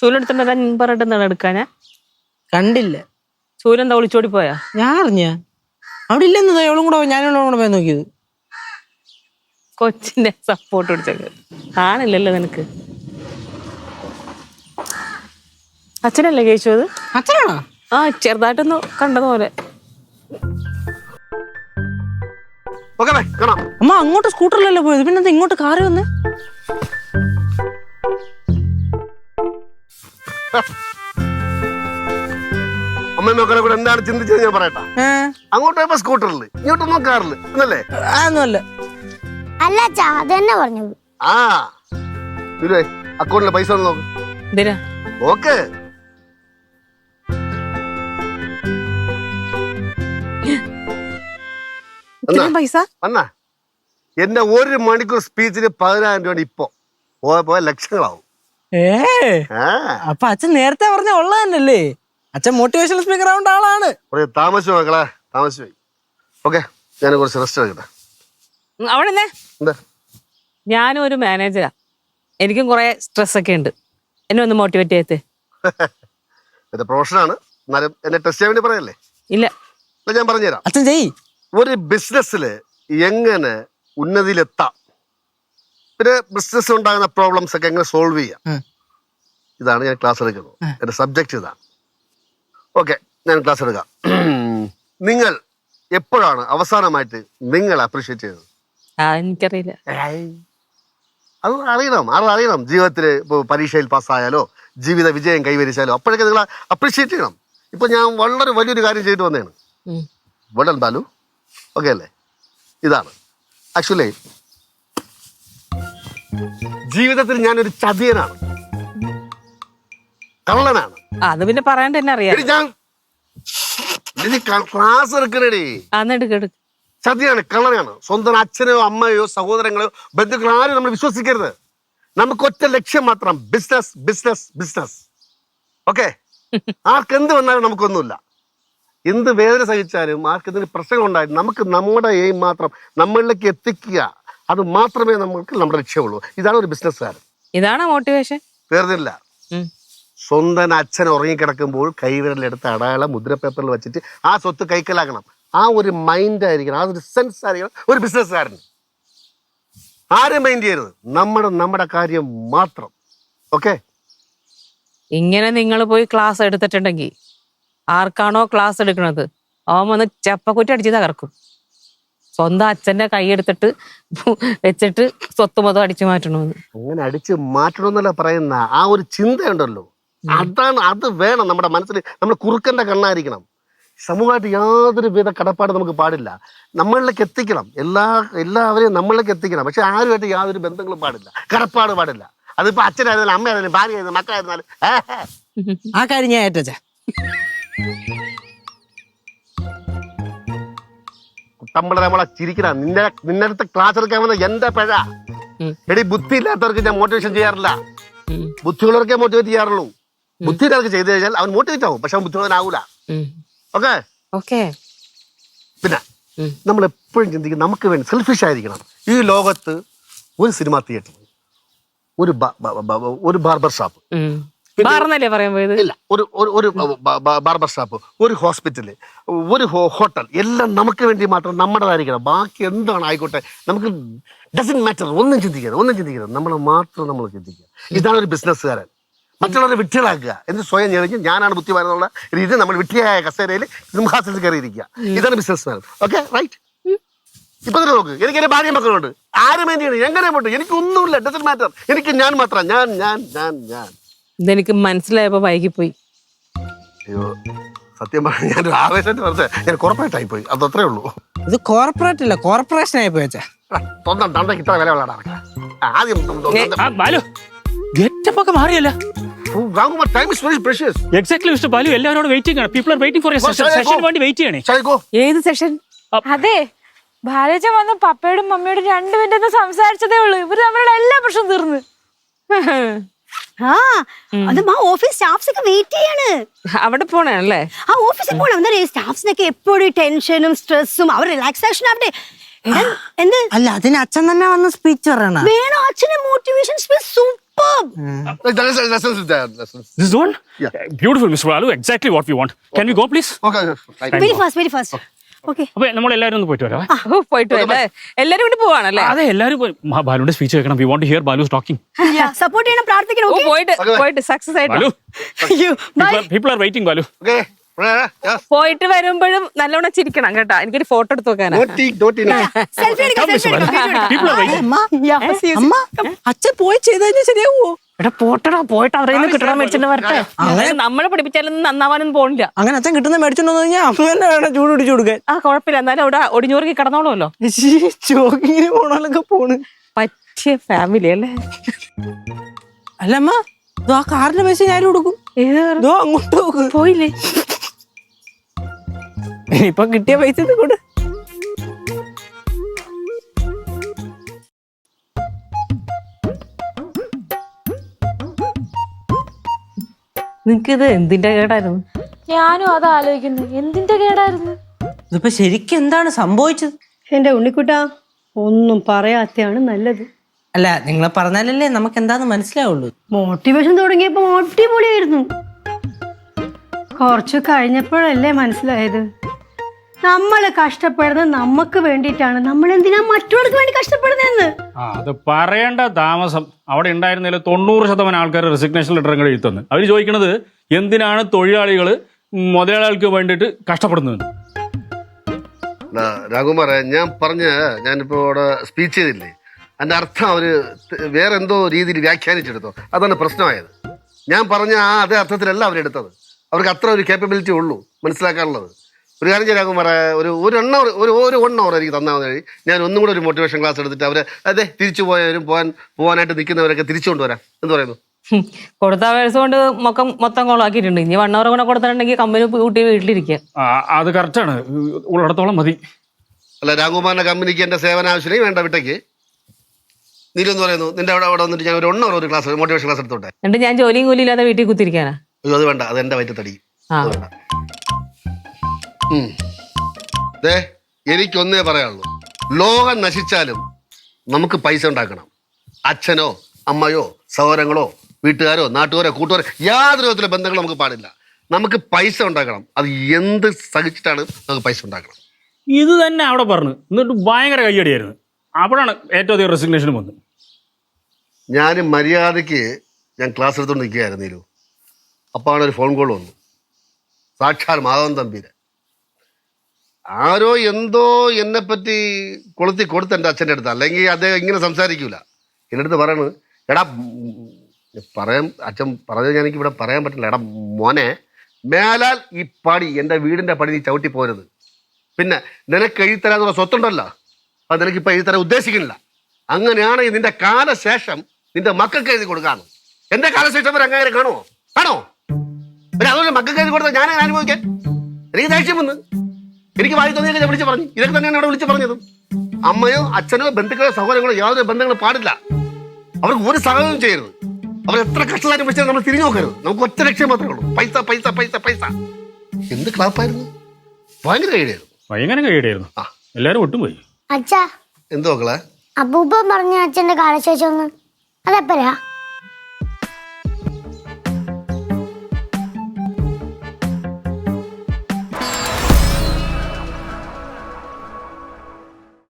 ചൂലെടുത്തിട്ട് പറഞ്ഞിട്ട് എടുക്കാനാ? കണ്ടില്ല. ചൂലെന്താ ഒളിച്ചോടി പോയാ? ഞാൻ അറിഞ്ഞ. അവിടെ ഇല്ലെന്ന് അവളും കൂടെ ഞാനും കൂടെ പോയി നോക്കിയത്. കൊച്ചിന്റെ സപ്പോർട്ട് പിടിച്ചത് കാണില്ലല്ലോ നിനക്ക്. അച്ഛനല്ലേ കേശു അത്? അച്ഛനാണോ? ആ ചെറുതായിട്ടൊന്ന് കണ്ടതുപോലെ. അമ്മ അങ്ങോട്ട് സ്കൂട്ടറിലല്ലേ പോയത്? പിന്നെ ഇങ്ങോട്ട് കാറി വന്ന്? അമ്മയും മക്കളെ കൂടെ എന്താണ് ചിന്തിച്ചത് ഞാൻ പറയട്ടെ. അങ്ങോട്ട് പോയപ്പോ സ്കൂട്ടറിൽ ഇങ്ങോട്ടൊന്നും കാറിൽ എന്നല്ലേ അല്ല അച്ഛാ അത് പറഞ്ഞത്. ആ. ഇല്ലേ അക്കൗണ്ടിലെ പൈസ ഒന്ന് നോക്ക്. ഇത്രയും പൈസ? വന്നാ. എന്റെ ഒരു മണിക്കൂർ സ്പീച്ചിന് പതിനായിരം രൂപ ഇപ്പൊ. പോയ പോയ ലക്ഷങ്ങളാവും. ഏ? അപ്പൊ അച്ഛൻ നേരത്തെ പറഞ്ഞ ഉള്ളത് തന്നെയല്ലേ അച്ഛൻ മോട്ടിവേഷണൽ സ്പീക്കർ ആവേണ്ട ആളാണ്. കുറേ താമസിച്ചു മക്കളെ? താമസിച്ചു? ഓക്കെ ഞാൻ കുറച്ച് റെസ്റ്റ് എടുക്കട്ടെ. അവിടെ എന്താ? ഞാനും ഒരു മാനേജരാ എനിക്കും കുറെ സ്ട്രെസ് ഒക്കെ ഉണ്ട്. എന്നെ ഒന്ന് മോട്ടിവേറ്റ് ചെയ്തേ എന്റെ പ്രൊഫഷനാണ് എന്നാലും എന്നെ ടെസ്റ്റ് ചെയ്യാൻ വേണ്ടി പറയല്ലേ? ഇല്ല. ഞാൻ പറഞ്ഞുതരാം. അച്ഛൻ ചെയ് ഒരു ബിസിനസ്സിൽ എങ്ങനെ ഉന്നതിയിലെത്താം? പിന്നെ ബിസിനസ് ഉണ്ടാകുന്ന പ്രോബ്ലംസ് ഒക്കെ എങ്ങനെ സോൾവ് ചെയ്യാം? ഇതാണ് ഞാൻ ക്ലാസ് എടുക്കുന്നത്. എന്റെ സബ്ജക്റ്റ് ഇതാണ്. ഓക്കെ ഞാൻ ക്ലാസ് എടുക്കാം. നിങ്ങൾ എപ്പോഴാണ് അവസാനമായിട്ട് നിങ്ങൾ അപ്രീഷിയേറ്റ് ചെയ്തത്? എനിക്കറിയില്ല. അത് അറിയണം അത് അറിയണം. ജീവിതത്തിൽ ഇപ്പോൾ പരീക്ഷയിൽ പാസ്സായാലോ ജീവിത വിജയം കൈവരിച്ചാലോ അപ്പോഴൊക്കെ നിങ്ങൾ അപ്രീഷിയേറ്റ് ചെയ്യണം. ഇപ്പൊ ഞാൻ വളരെ വലിയൊരു കാര്യം ചെയ്തിട്ട് വന്നതാണ്. ഇവിടെ ബാലു. ഓക്കെ അല്ലേ? ഇതാണ്. ആക്ച്വലി ജീവിതത്തിൽ ഞാനൊരു ചതിയനാണ്. കള്ളനാണ്. അത് പിന്നെ പറയണ്ട തന്നെ അറിയാം. എടി ഞാൻ എടി ക്ലാസ് എടുക്കണേടി. ചതിയാണ് കള്ളനാണ് സ്വന്തം അച്ഛനോ അമ്മയോ സഹോദരങ്ങളോ ബന്ധുക്കളോ ആരും നമ്മൾ വിശ്വസിക്കരുത്. നമുക്ക് ഒറ്റ ലക്ഷ്യം മാത്രം ബിസിനസ് ബിസിനസ് ബിസിനസ് ഓക്കെ ആർക്ക് എന്ത് വന്നാലും നമുക്കൊന്നുമില്ല. എന്ത് വേദന സഹിച്ചാലും ആർക്കെന്തെങ്കിലും പ്രശ്നങ്ങൾ ഉണ്ടായാലും നമുക്ക് നമ്മുടെ എയിം മാത്രം നമ്മളിലേക്ക് എത്തിക്കുക. അത് മാത്രമേ നമുക്ക് നമ്മുടെ ലക്ഷ്യമുള്ളൂ. ഇതാണ് ഒരു ബിസിനസ്സുകാരൻ. ഇതാണ് മോട്ടിവേഷൻ തീർന്നില്ല സ്വന്തം അച്ഛൻ ഉറങ്ങിക്കിടക്കുമ്പോൾ കൈവിരലെടുത്ത് അടയാളം മുദ്ര പേപ്പറിൽ വെച്ചിട്ട് ആ സ്വത്ത് കൈക്കലാക്കണം. ആ ഒരു മൈൻഡ് ആയിരിക്കണം. ആ ഒരു സെൻസ് ആയിരിക്കണം ഒരു ബിസിനസ്സുകാരൻ ആരും മൈൻഡ് ചെയ്യരുത്. നമ്മുടെ നമ്മുടെ കാര്യം മാത്രം. ഓക്കെ ഇങ്ങനെ നിങ്ങൾ പോയി ക്ലാസ് എടുത്തിട്ടുണ്ടെങ്കിൽ ആർക്കാണോ ക്ലാസ് എടുക്കുന്നത് അവൻ വന്ന് ചപ്പക്കുറ്റി അടിച്ച് തകർക്കും. സ്വന്തം അച്ഛന്റെ കൈ എടുത്തിട്ട് വെച്ചിട്ട് സ്വത്ത് മൊത്തം അടിച്ചു മാറ്റണമെന്ന്. അങ്ങനെ അടിച്ചു മാറ്റണമെന്നല്ല പറയുന്ന ആ ഒരു ചിന്തയുണ്ടല്ലോ. അതാണ് അത് വേണം നമ്മുടെ മനസ്സിൽ. നമ്മൾ കുറുക്കന്റെ കണ്ണായിരിക്കണം. സമൂഹമായിട്ട് യാതൊരു വിധ കടപ്പാട് നമുക്ക് പാടില്ല. നമ്മളിലേക്ക് എത്തിക്കണം. എല്ലാ എല്ലാവരെയും നമ്മളിലേക്ക് എത്തിക്കണം. പക്ഷെ ആരുമായിട്ട് യാതൊരു ബന്ധങ്ങളും പാടില്ല. കടപ്പാട് പാടില്ല. അതിപ്പോ അച്ഛനായിരുന്നാലും അമ്മയായിരുന്നാലും ഭാര്യ ആയിരുന്നാലും മക്കളായിരുന്നാലും. ആ കാര്യം ഞാൻ ഏറ്റച്ച കുട്ടമ്പള നമ്മളെ ചിരിക്കണം. നിന്നെ നിന്റെ അടുത്ത് ക്ലാസ് എടുക്കാൻ വന്ന എന്റെ പിഴ. എടി ബുദ്ധി ഇല്ലാത്തവർക്ക് ഞാൻ മോട്ടിവേഷൻ ചെയ്യാറില്ല. ബുദ്ധിയുള്ളവർക്കേ മോട്ടിവേറ്റ് ചെയ്യാറുള്ളൂ. ബുദ്ധി ഇല്ലാത്തവർക്ക് ചെയ്തു കഴിഞ്ഞാൽ അവൻ മോട്ടിവേറ്റ് ആവും. പക്ഷെ അവൻ ബുദ്ധിയുള്ളവനാവൂല. ഓക്കെ? ഓക്കെ. പിന്നെ നമ്മൾ എപ്പോഴും ചിന്തിക്കും നമുക്ക് വേണ്ടി സെൽഫിഷ് ആയിരിക്കണം. ഈ ലോകത്ത് ഒരു സിനിമ തിയേറ്റർ ഒരു ഒരു ബാർബർ ഷാപ്പ്. ബാർന്നല്ലേ പറയാൻ പോയത്? ഇല്ല ഒരു ഒരു ബാർബർ ഷാപ്പ് ഒരു ഹോസ്പിറ്റൽ ഒരു ഹോട്ടൽ എല്ലാം നമുക്ക് വേണ്ടി മാത്രം നമ്മുടേതായിരിക്കണം. ബാക്കി എന്താണ് ആയിക്കോട്ടെ നമുക്ക് ഡസൻ മാറ്റർ ഒന്നും ചിന്തിക്കരുത് ഒന്നും ചിന്തിക്കരുത്. നമ്മൾ മാത്രം നമ്മൾ ചിന്തിക്കുക. ഇതാണ് ഒരു ബിസിനസ്സുകാരൻ. മറ്റുള്ളവരെ വിട്ടികളാക്കുക എന്ന് സ്വയം ഞെളിഞ്ഞ് ഞാനാണ് ബുദ്ധിമാനെന്നുള്ള രീതി നമ്മൾ വിട്ടിയായ കസേരയിൽ സിംഹാസനത്തിൽ കയറിയിരിക്കുക. ഇതാണ് ബിസിനസ്സുകാരൻ. ഓക്കെ റൈറ്റ് ഇപ്പൊ തന്നെ നോക്ക് എനിക്ക് എന്റെ ഭാര്യ മക്കളുണ്ട്. ആരും വേണ്ടിയാണ് എങ്ങനെ പോട്ടെ എനിക്കൊന്നുമില്ല ഡസൻ മാറ്റർ എനിക്ക് ഞാൻ മാത്രം ഞാൻ ഞാൻ ഞാൻ ഞാൻ. ഇതെനിക്ക് മനസ്സിലായപ്പോ വൈകിപ്പോയി. അയ്യോ സത്യം പറഞ്ഞ ഞാൻ ആവേശമായിട്ട് പറഞ്ഞ ഞാൻ കോർപ്പറേറ്റ് ആയി പോയി അത് അത്രേ ഉള്ളൂ. ഇത് കോർപ്പറേറ്റ് അല്ല കോർപ്പറേഷൻ ആയി പോയച്ചാ സ്വന്തം തന്തയ്ക്ക് ഇത്ര വില ഉള്ളതാണ് ആദ്യം ആ, ബാലു ഗെറ്റപ്പ് ഒക്കെ മാറിയല്ല. Time is very precious exactly mister Balu എല്ലാവരോടും വെയിറ്റിംഗ് ആണ്. People are waiting for I session go. വേണ്ടി വെയിറ്റ് ചെയ്യണേ. ഏത് സെഷൻ അതെ ബാലജൻ വന്ന് പപ്പയോടും മമ്മിയോടും രണ്ടു മിനിറ്റ് ഒന്ന് സംസാരിച്ചതേ ഉള്ളൂ. ഇവർ തമ്മിലുള്ള എല്ലാ പ്രശ്നവും തീർന്ന്. ആ അത് ആ ഓഫീസ് സ്റ്റാഫ്സ് ഒക്കെ വെയിറ്റ് ചെയ്യാണ് അവിടെ പോണല്ലേ ആ ഓഫീസിൽ പോണം എന്താ പറയുക സ്റ്റാഫ്സിനൊക്കെ എപ്പോഴും ടെൻഷനും സ്ട്രെസ്സും അവർ റിലാക്സേഷൻ ആവട്ടെ എന്ത് അല്ല അതിന് അച്ഛൻ തന്നെ വന്ന് സ്പീച്ച് പറയണ വേണോ അച്ഛനെ motivation speech super lessons is. This one? Yeah. Beautiful, Mr. Balu. Exactly what we want. Can we go, please? Okay, fast okay അപ്പൊ നമ്മൾ എല്ലാവരും ഒന്ന് പോയിട്ട് വരാം ഓ, പോയിട്ട് എല്ലാരും കൂടി പോവാണല്ലേ? അതെ എല്ലാവരും ബാലുവിന്റെ സ്പീച്ച് കേൾക്കണം. We want hear Balu talking support ചെയ്യണം പ്രാർത്ഥിക്കണം ഓ പോയിട്ട് പോയിട്ട് സക്സസ് ആയിട്ട്. People are waiting Balu. പോയിട്ട് വരുമ്പോഴും നല്ലോണം ചിരിക്കണം കേട്ടോ. എനിക്കൊരു ഫോട്ടോ എടുത്ത് വെക്കാനാ. അച്ഛൻ പോയി ചെയ്ത് കഴിഞ്ഞാൽ ശരിയാവോ? എടാ പോട്ടടാ പോയിട്ട് അവരെ കിട്ടണം മേടിച്ചിട്ട് വരട്ടെ. അങ്ങനെ നമ്മളെ പഠിപ്പിച്ചാലൊന്നും നന്നാവാനൊന്നും പോണില്ല. അങ്ങനെ അച്ഛൻ കിട്ടുന്ന മേടിച്ചിട്ടുണ്ടോ വന്നു കഴിഞ്ഞാൽ അമ്മ തന്നെ വേണം ചൂട് പിടിച്ചു കൊടുക്കാൻ. ആ കുഴപ്പമില്ല എന്നാലും അവിടെ ഒടിഞ്ഞോറുക്കി കിടന്നോളുമല്ലോ. ചോക്കിങ്ങിന് പോണാലൊക്കെ പോണ്. പറ്റിയ ഫാമിലി അല്ലേ? അല്ലമ്മ ആ കാറിന്റെ പൈസ ഞാൻ കൊടുക്കും? അങ്ങോട്ട് പോയില്ലേ? ഇപ്പൊ കിട്ടിയ പൈസ ഇത് നിങ്ങക്ക് ഇത് എന്തിന്റെ കേടായിരുന്നു? ഞാനും അത് ആലോചിക്കുന്നു. എന്തിന്റെ കേടായിരുന്നു? ഇതിപ്പോ ശരിക്കും എന്താണ് സംഭവിച്ചത്? എന്റെ ഉണ്ണിക്കുട്ടാ ഒന്നും പറയാത്തയാണ് നല്ലത്. അല്ല നിങ്ങളെ പറഞ്ഞാലല്ലേ നമുക്ക് എന്താന്ന് മനസ്സിലാവുള്ളൂ. മോട്ടിവേഷൻ തുടങ്ങിയപ്പോ അടിപൊളിയായിരുന്നു. കുറച്ച് കഴിഞ്ഞപ്പോഴല്ലേ മനസ്സിലായത്. നമ്മൾ കഷ്ടപ്പെടുന്നത് നമുക്ക് വേണ്ടിയിട്ടാണ്. നമ്മൾ എന്തിനാ മറ്റുള്ളവർക്ക് വേണ്ടി കഷ്ടപ്പെടുന്നതെന്ന്? ആ അത് പറയേണ്ട താമസം. അവിടെ ഉണ്ടായിരുന്നതിൽ തൊണ്ണൂറ് ശതമാനം ആൾക്കാർ റെസിഗ്നേഷൻ ലെറ്റർ കൂടെ എഴുതുന്നത് അവർ ചോദിക്കുന്നത് എന്തിനാണ് തൊഴിലാളികൾ മുതലാളികൾക്ക് വേണ്ടിയിട്ട് കഷ്ടപ്പെടുന്നത്? രാഘുമാറെ ഞാൻ പറഞ്ഞ ഞാനിപ്പോ അവിടെ സ്പീച്ച് ചെയ്തില്ലേ? അതിന്റെ അർത്ഥം അവർ വേറെ എന്തോ രീതിയിൽ വ്യാഖ്യാനിച്ചെടുത്തോ. അതാണ് പ്രശ്നമായത്. ഞാൻ പറഞ്ഞ ആ അതേ അർത്ഥത്തിലല്ല അവരെടുത്തത്. അവർക്ക് അത്ര ഒരു കേപ്പബിലിറ്റി ഉള്ളൂ മനസ്സിലാക്കാനുള്ളത്. ഒരു കാര്യം ചെയ്യാൻ രാഘുമാറെ ഒരു ഒരു എണ്ണ ഒരു ഒരു വൺ അവർ എനിക്ക് തന്നാൽ മതി. ഞാൻ ഒന്നും കൂടെ ഒരു മോട്ടിവേഷൻ ക്ലാസ് എടുത്തിട്ട് അവരെ അതെ തിരിച്ചു പോയവരും പോകാൻ പോകാനായിട്ട് നിൽക്കുന്നവരൊക്കെ തിരിച്ചു കൊണ്ടുവരാം. എന്ന് പറയുന്നു. കൊടുത്ത വേഴ്സ് കൊണ്ട് മൊത്തം മൊത്തം കോളാക്കിയിട്ടുണ്ട് ഇനി വൺ അവർ കൂടെ കൊടുത്തിട്ടുണ്ടെങ്കിൽ കമ്പനി കൂട്ടി വീട്ടിലിരിക്കുക. ആ, അത് കറക്റ്റാണ് ഉള്ളിടത്തോളം മതി. അല്ല രാംകുമാറിന്റെ കമ്പനിക്ക് എന്റെ സേവന ആവശ്യമേ വേണ്ട വിട്ടേക്ക്. നീലെന്ന് പറയുന്നു നിന്റെ അവിടെ അവിടെ വന്നിട്ട് ഞാൻ ഒരു ഒന്നോ ഒരു ക്ലാസ് മോട്ടിവേഷൻ ക്ലാസ് എടുത്തോട്ടെ? എന്നിട്ട് ഞാൻ ജോലിയും കൂലിയില്ലാതെ ഇല്ലാതെ വീട്ടിൽ കുത്തിരിക്കാനാ അത് വേണ്ട അത് എന്റെ വയറ്റത്തടി ആ. അത് വേണ്ട. ദേ എനിക്കൊന്നേ പറയാനുള്ളൂ. ലോകം നശിച്ചാലും നമുക്ക് പൈസ ഉണ്ടാക്കണം. അച്ഛനോ അമ്മയോ സഹോദരങ്ങളോ വീട്ടുകാരോ നാട്ടുകാരോ കൂട്ടുകാരോ യാതൊരു വിധത്തിലുള്ള ബന്ധങ്ങളും നമുക്ക് പാടില്ല. നമുക്ക് പൈസ ഉണ്ടാക്കണം. അത് എന്ത് സഹിച്ചിട്ടാണ് നമുക്ക് പൈസ ഉണ്ടാക്കണം? ഇത് തന്നെ അവിടെ പറഞ്ഞു. എന്നിട്ട് ഭയങ്കര കയ്യടിയായിരുന്നു. അപ്പോഴാണ് ഏറ്റവും അധികം റെസിഗ്നേഷൻ വന്നത്. ഞാൻ മര്യാദയ്ക്ക് ഞാൻ ക്ലാസ് എടുത്തുകൊണ്ട് നിൽക്കുകയായിരുന്നു അപ്പോൾ ഒരു ഫോൺ കോൾ വന്നു. സാക്ഷാൽ മാധവൻ തമ്പീര് ആരോ എന്തോ എന്നെ പറ്റി കൊളുത്തി കൊടുത്ത് എന്റെ അച്ഛന്റെ അടുത്ത്. അല്ലെങ്കിൽ അദ്ദേഹം ഇങ്ങനെ സംസാരിക്കൂല. എന്റെ അടുത്ത് പറയണ് എടാ പറയാൻ അച്ഛൻ പറഞ്ഞത് ഞാൻ എനിക്ക് ഇവിടെ പറയാൻ പറ്റില്ല. എടാ മോനെ മേലാൽ ഈ പടി എന്റെ വീടിന്റെ പടി നീ ചവിട്ടി പോരുത്. പിന്നെ നിനക്ക് എഴുതിത്തരാന്നുള്ള സ്വത്തുണ്ടല്ലോ. അത് നിനക്ക് ഇപ്പം എഴുതരാൻ ഉദ്ദേശിക്കുന്നില്ല. അങ്ങനെയാണെങ്കിൽ നിന്റെ കാലശേഷം നിന്റെ മക്കൾക്ക് എഴുതി കൊടുക്കാണ് എന്റെ കാലശേഷം വരെ അങ്ങനെ കാണുമോ കാണോ പിന്നെ അതുപോലെ മക്കൾക്ക് എഴുതി കൊടുത്താൽ ഞാൻ അനുഭവിക്കാൻ? എനിക്ക് ദേഷ്യം വന്ന്. എനിക്ക് വായി തോന്നിയൊക്കെ ഞാൻ വിളിച്ച് പറഞ്ഞു. ഇതൊക്കെ തന്നെയാണ് അവിടെ വിളിച്ച് പറഞ്ഞത്. അമ്മയോ അച്ഛനോ ബന്ധുക്കളോ സഹോദരങ്ങളോ യാതൊരു ബന്ധങ്ങളും പാടില്ല. അവർക്ക് ഒരു സഹായവും ചെയ്യരുത്. അവർ എത്ര കഷ്ടമായിട്ട് വിളിച്ചാൽ നമ്മൾ തിരിഞ്ഞു നോക്കരുത്. നമുക്ക് ഒറ്റ ലക്ഷ്യം മാത്രമേ ഉള്ളൂ. പൈസ പൈസ പൈസ പൈസ. എന്ത് ക്ലാപ്പായിരുന്നു? ഭയങ്കര കഴിയായിരുന്നു ഭയങ്കര കഴിയായിരുന്നു ആ. എല്ലാരും ഒട്ടും പോയി. അച്ഛാ എന്തോ അബൂബ അപ്പൂപ്പൻ പറഞ്ഞ അച്ഛന്റെ കാലശേഷം ഒന്ന്. അതെപ്പോഴാ?